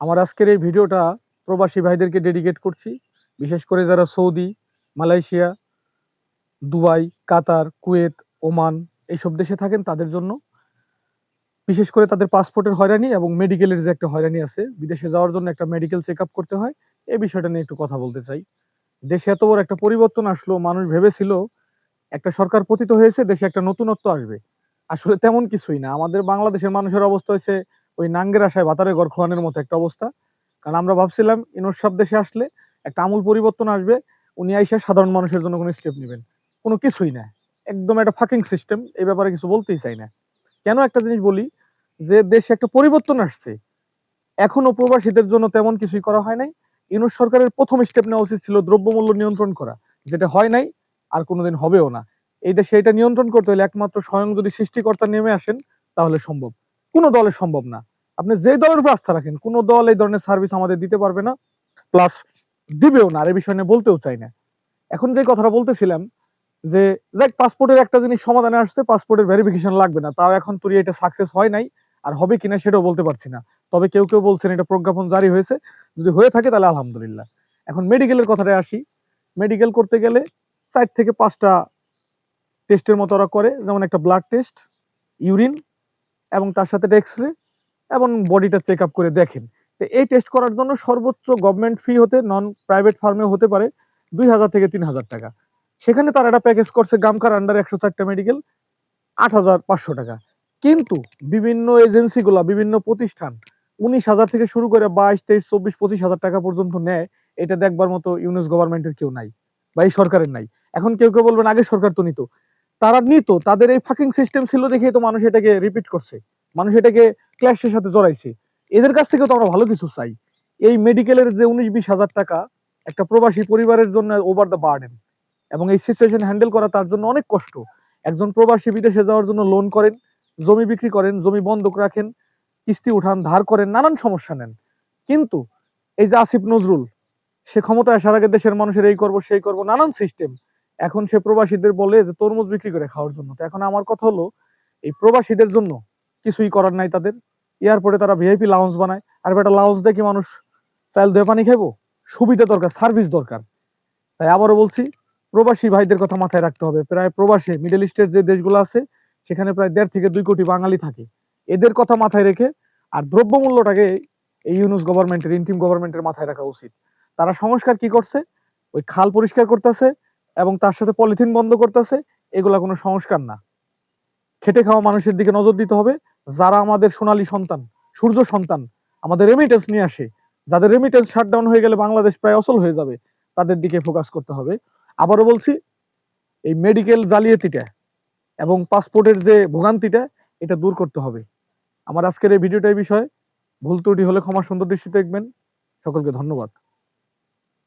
আমার আজকের এই ভিডিওটা প্রবাসী ভাইদেরকে ডেডিকেট করছি। বিশেষ করে যারা Saudi, Malaysia, Dubai, Qatar, Kuwait, Oman এইসব দেশে থাকেন তাদের জন্য। বিশেষ করে তাদের পাসপোর্টের হয়রানি এবং মেডিকেলের যে একটা হয়রানি আছে, বিদেশে যাওয়ার জন্য একটা মেডিকেল চেক করতে হয়, এই বিষয়টা নিয়ে একটু কথা বলতে চাই। দেশে এত বড় একটা পরিবর্তন আসলো, মানুষ ভেবেছিল একটা সরকার পতিত হয়েছে, দেশে একটা নতুনত্ব আসবে। আসলে তেমন কিছুই না। আমাদের বাংলাদেশের মানুষের অবস্থা হয়েছে ওই নাঙ্গের আশায় বাতারে ঘর খোয়ানোর মতো একটা অবস্থা। কারণ আমরা ভাবছিলাম, ইনোর সব দেশে আসলে একটা আমূল পরিবর্তন আসবে, উনি আইসা সাধারণ মানুষের জন্য কোনো স্টেপ নেবেন। কোনো কিছুই না। একদম একটা ফাকিং সিস্টেম এই ব্যাপারে কিছু বলতেই চাই না। কেন একটা জিনিস বলি, যে দেশে একটা পরিবর্তন আসছে। এখনও প্রবাসীদের জন্য তেমন কিছুই করা হয় নাই। ইউনুস সরকারের প্রথম স্টেপ নেওয়া উচিত ছিল দ্রব্যমূল্য নিয়ন্ত্রণ করা। যেটা হয় নাই, আর কোনোদিন হবেও না। এই দেশে এটা নিয়ন্ত্রণ করতে হলে একমাত্র স্বয়ং যদি সৃষ্টিকর্তা নেমে আসেন, তাহলে সম্ভব। কোনো দলে সম্ভব না। আপনি যে দলের উপর আস্থা রাখেন, কোনো দল এই ধরনের সার্ভিস আমাদের দিতে পারবে না প্লাস দিবেও না, আর এই বিষয় নিয়ে বলতেও চাই না। এখন যে কথাটা বলতেছিলাম, যে দেখ পাসপোর্টের একটা জিনিস সমাধানে আসছে পাসপোর্টের ভেরিফিকেশন লাগবে না, তাও এখন তুই এটা সাকসেস হয় নাই, আর হবে কিনা সেটাও বলতে পারছি না। তবে কেউ কেউ বলছেন, এটা প্রজ্ঞাপন জারি হয়েছে, যদি হয়ে থাকে তাহলে আলহামদুলিল্লাহ। এখন মেডিকেলের কথাটায় আসি মেডিকেল করতে গেলে চার থেকে পাঁচটা টেস্টের মতো ওরা করে, যেমন একটা ব্লাড টেস্ট ইউরিন এবং তার সাথে এক্স রে এবং বডিটা চেক আপ করে দেখেন। তো এই টেস্ট করার জন্য সর্বোচ্চ গভর্নমেন্ট ফি হতে নন প্রাইভেট ফার্মে হতে পারে দুই হাজার থেকে তিন হাজার টাকা। সেখানে তারা একটা প্যাকেজ করছে গামকার আন্ডার একশো চারটা মেডিকেল আট হাজার পাঁচশো টাকা। কিন্তু বিভিন্ন এজেন্সিগুলা বিভিন্ন প্রতিষ্ঠান উনিশ হাজার থেকে শুরু করে বাইশ, তেইশ, চব্বিশ, পঁচিশ হাজার টাকা পর্যন্ত নেয়। এটা দেখবার মতো ইউনিস গভর্নমেন্টের কেউ নাই বা এই সরকারের নাই। এখন কেউ কেউ বলবেন, আগে সরকার তো নিত। তারা নিত, তাদের এই ফাকিং সিস্টেম ছিল দেখে তো মানুষ এটাকে রিপিট করছে, মানুষ এটাকে ক্ল্যাশের সাথে জড়াইছে। এদের কাছ থেকে তো আমরা ভালো কিছু চাই। এই মেডিকেলের যে উনিশ বিশ হাজার টাকা, একটা প্রবাসী পরিবারের জন্য ওভার দ্য বার্ডেন এবং এই সিচুয়েশন হ্যান্ডেল করা তার জন্য অনেক কষ্ট। একজন প্রবাসী বিদেশে যাওয়ার জন্য লোন করেন, জমি বিক্রি করেন, জমি বন্ধক রাখেন, কিস্তি উঠান, ধার করেন, নানান সমস্যা নেন। কিন্তু এই যে আসিফ নজরুল, সে ক্ষমতায় আসার আগে দেশের মানুষের এই করব, সেই করব, নানান সিস্টেম এখন সে প্রবাসীদের বলে যে তরমুজ বিক্রি করে খাওয়ার জন্য। তো এখন আমার কথা হলো, এই প্রবাসীদের জন্য কিছুই করার নাই তাদের। এয়ারপোর্টে তারা ভিআইপি লাউঞ্জ বানায়। আর একটা লাউঞ্জ দেখি মানুষ চাল দয়ে পানি খাইবো? সুবিধা দরকার সার্ভিস দরকার। তাই আবারও বলছি, প্রবাসী ভাইদের কথা মাথায় রাখতে হবে। প্রায় প্রবাসী মিডল ইস্টের যে দেশগুলো আছে, সেখানে প্রায় দেড় থেকে দুই কোটি বাঙালি থাকে। এদের কথা মাথায় রেখে আর দ্রব্যমূল্যটাকে এই ইউনুস গভর্নমেন্টের ইন্টিম গভর্নমেন্টের মাথায় রাখা উচিত। তারা সংস্কার কি করছে? ওই খাল পরিষ্কার করতেছে এবং তার সাথে পলিথিন বন্ধ করতেছে, এগুলা কোনো সংস্কার না। খেটে খাওয়া মানুষের দিকে নজর দিতে হবে, যারা আমাদের সোনালী সন্তান, সূর্য সন্তান, আমাদের রেমিটেন্স নিয়ে আসে, যাদের রেমিটেন্স শাটডাউন হয়ে গেলে বাংলাদেশ প্রায় অচল হয়ে যাবে, তাদের দিকে ফোকাস করতে হবে। আবারও বলছি, এই মেডিকেল জালিয়াতিটা এবং পাসপোর্টের যে ভোগান্তিটা, এটা দূর করতে হবে। আমার আজকের এই ভিডিওটা এই বিষয়ে। ভুল ত্রুটি হলে ক্ষমা সুন্দর দৃষ্টিতে দেখবেন। সকলকে ধন্যবাদ।